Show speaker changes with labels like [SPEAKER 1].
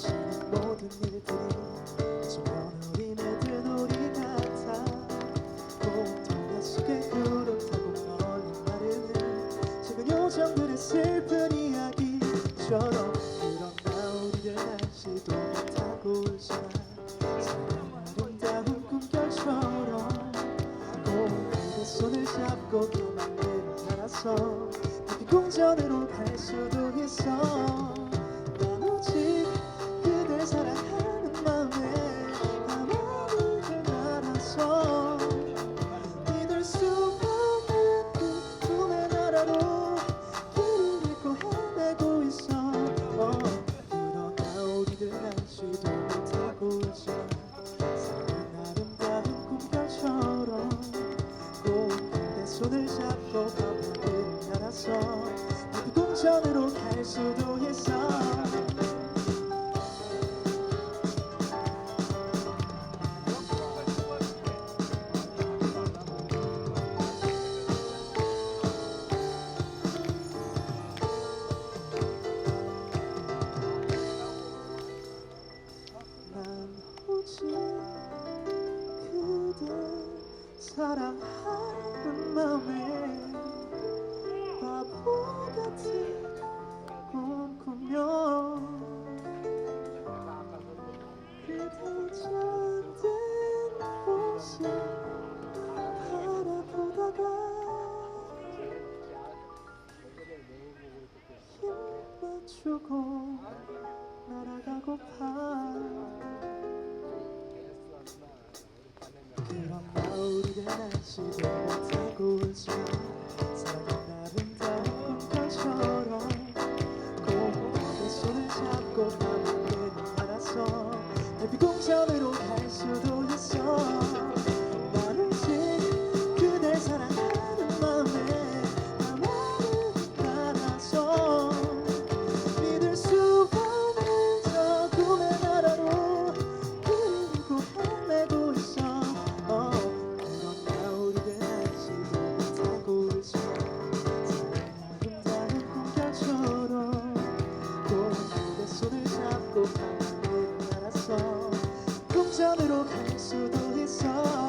[SPEAKER 1] 지는 모든 일들이 수많은 어린애들 놀이 같아. 공통의 속에 구름 타고 멀리 마르는 요정들의 슬픈 이야기처럼 그런나 우리들 날씨도 타고 울지만 아름다운 꿈결처럼 공들의 손을 잡고 그만을 알아서 공전으로 갈 수도 있어. 사랑하는 마음에 바보같이 꿈꾸며 그대 잠든 곳이 바라보다가 힘 맞추고 날아가고파 또 사랑을 알았어. 동전으로 갈 수도 있어.